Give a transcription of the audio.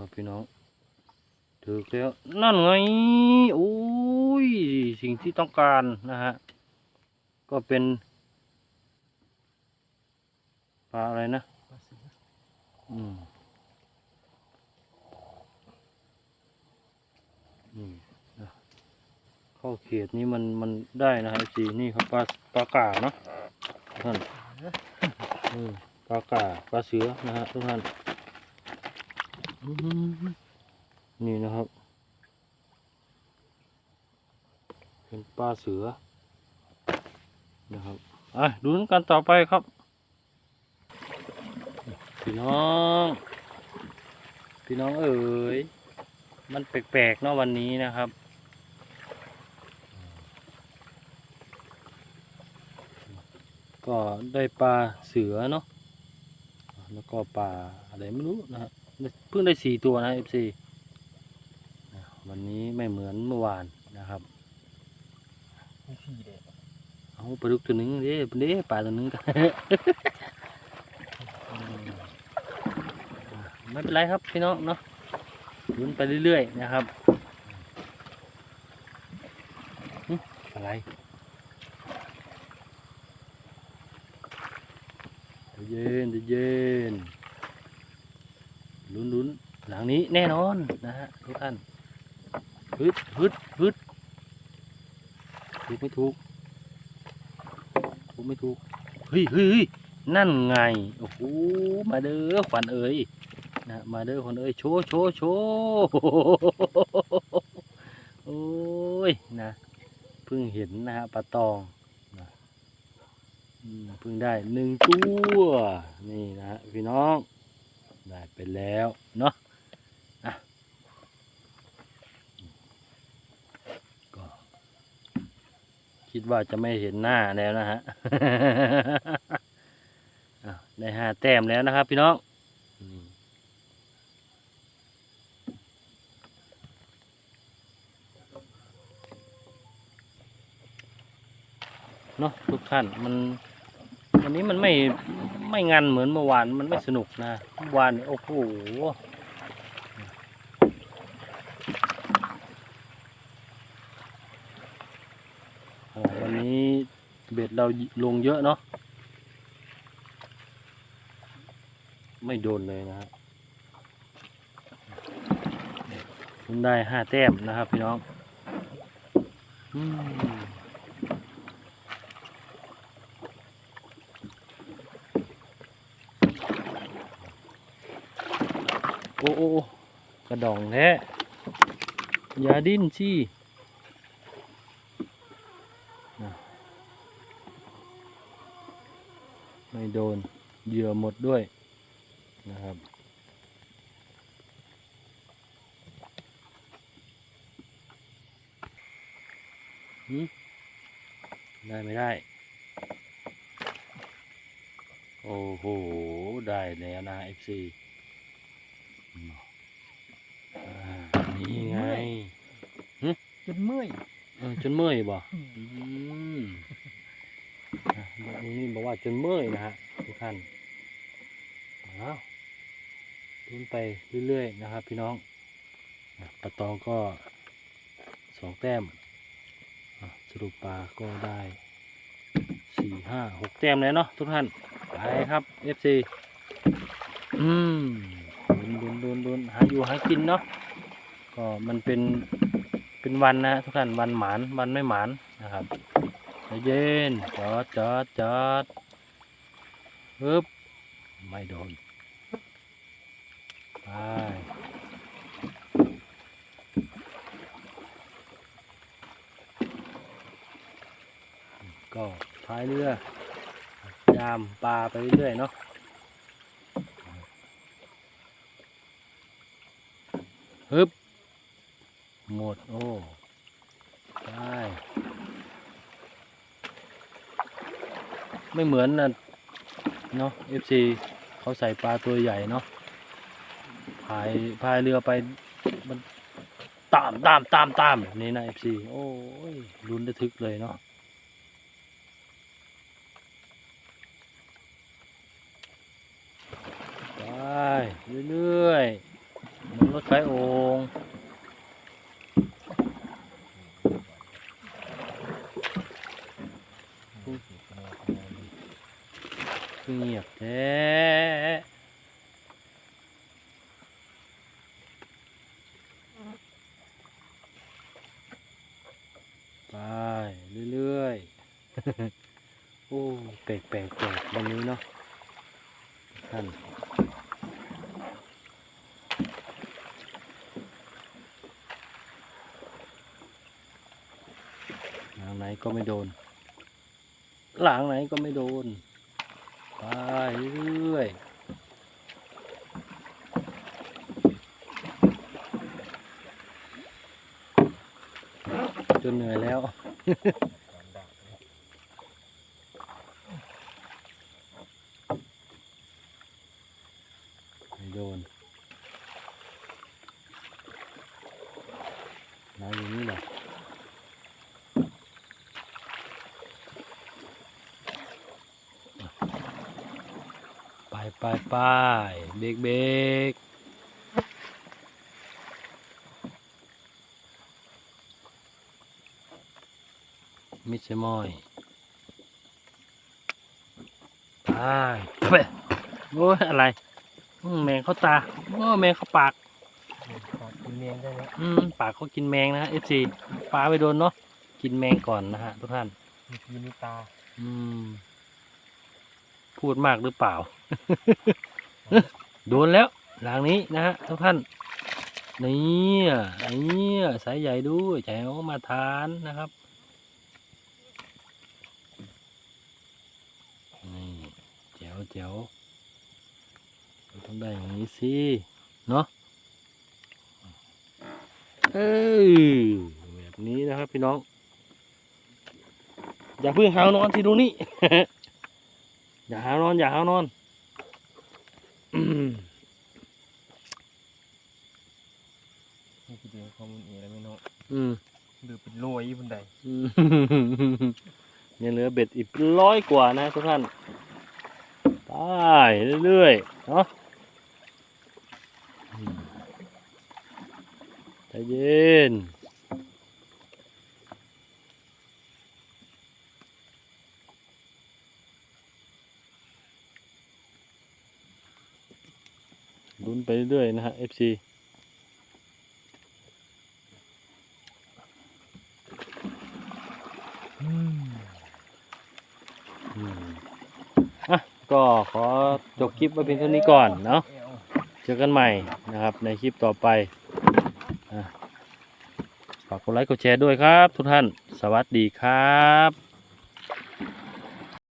ครับพี่น้องถือแล้วนั่นไงโอ้ยสิ่งที่ต้องการนะฮะก็เป็นปลาอะไรนะอืมนี่นะเข้าเขตนี้มันมันได้นะฮะสีนี่ครับปลาปลากาเนาะท่านเออปลากาปลาเสือนะฮะทุกท่านอื้อหือ นี่นะครับ เป็นปลาเสือ นะครับอะดูกันต่อไปครับพี่น้อง พี่น้องเอ๋ย มันแปลกๆเนาะวันนี้นะครับก็ได้ปลาเสือเนาะ แล้วก็ปลาอะไรไม่รู้นะฮะ เพิ่งได้สี่ตัวนะ FC นะวันนี้ไม่เหมือนเมื่อวานนะครับมีสี่เด็กเอาปลาดุกตัวหนึ่งเด้เด้ปลาตัวหนึ่งกันไม่เป็นไรครับพี่น้องเนาะลุ้นไปเรื่อยๆนะครับหึอะไรใจเย็นใจเย็น ลุ้นลุ้นหลังนี้แน่นอนนะฮะทุกท่านฮึดฮึดฮึดถูกไม่ถูกถูกไม่ถูกเฮ้ยเฮ้ยนั่นไงโอ้โหมาเด้อขวัญเอ๋ยนะมาเด้อขวัญเอ๋ยโชว์โชว์โชว์โอ้ยนะเพิ่งเห็นนะฮะปลาตองเพิ่งได้หนึ่งตัว นี่นะพี่น้อง ได้ไปแล้วเนาะอะก็คิดว่าจะไม่เห็นหน้าแล้วนะฮะอะได้ห้าแต้มแล้วนะครับ พี่น้องเนาะทุกท่านมัน วันนี้มันไม่ไม่งันเหมือนเมื่อวานมันไม่สนุกนะเมื่อวานโอ้โหวันนี้เบ็ดเราลงเยอะเนาะไม่โดนเลยนะฮะเพิ่งได้ห้าแต้มนะครับพี่น้อง โอ้โอ้กระดองแท้อย่าดิ้นสินะไม่โดนเหยื่อหมดด้วยนะครับได้ไม่ได้ โอ้โห ได้แล้วนะ FC อืมอ่า นี่ไงจนเมื่อยเออจนเมื่อยบ่อืมอะลุงนี่บอกว่าจนเมื่อยนะฮะทุกท่านอ้าวลุ้นไปเรื่อยๆนะครับ พี่น้องอะปลาตองก็สองแต้มอะสรุปปลาก็ได้สี่ห้าหกแต้มแล้วเนาะทุกท่านไปครับ FC อืมดุนดุนดุนดุนหาอยู่หากินเนาะ ก็มันเป็นเป็นวันนะทุกท่านวันหมานวันไม่หมานนะครับเย็นจอดจอดจอดปึ๊บไม่โดนไปก็ท้ายเรือยามปลาไปเรื่อยเนาะฮึบ หมด โอ้ได้ ไม่เหมือนนะเนาะ FC เขาใส่ปลาตัวใหญ่เนาะพายพายเรือไปมันตามตามตามตามแบบนี้นะเอฟซีโอ้ยลุ้นระทึกเลยเนาะไปเรื่อยๆอืบนรถไฟโอ่ง คือเงียบแท้ไปเรื่อยๆ โอ้แปลกแปลกแปลกวันนี้เนาะท่านหลังไหนก็ไม่โดน หลังไหนก็ไม่โดน ไปเรื่อยจนเหนื่อยแล้ว ไม่โดนน้ำอย่างนี้แหละ ไปไปไปเบรกเบรกมิดใช่มอยไปไปโอ้ยอะไรอืมแมงเข้าตาโอ้แมงเข้าปากขอกินเมียงได้แล้วอืมปากเขากินแมงนะฮะ FC ปลาไปโดนเนาะกินแมงก่อนนะฮะทุกท่านมีกีมีตา อืม พูดมากหรือเปล่า โดนแล้วหลังนี้นะฮะทุกท่านนี่อะนี่สายใหญ่ด้วยใจเขามาทานนะครับนี่แจ๋วแจ๋วต้องได้อย่างนี้สิเนาะเออแบบนี้นะครับพี่น้อง อย่าเพิ่งหาวนอนที่ดูนี่ อย่าหาวนอน อย่าหาวนอนอืมนี่คือเดียวข้อมูลเองแล้วไม่เนาะอืมหรือเป็นรวยบนใดอืมยังเหลือเบ็ดอีกร้อยกว่านะทุกท่านไปเรื่อยๆเนาะอืมใจเย็น ลุ้นไปเรื่อยนะฮะ FC อะก็ขอจบคลิปไว้เพียงเท่านี้ก่อนเนาะเจอกันใหม่นะครับในคลิปต่อไปฝากกดไลค์กดแชร์ด้วยครับทุกท่าน สวัสดีครับ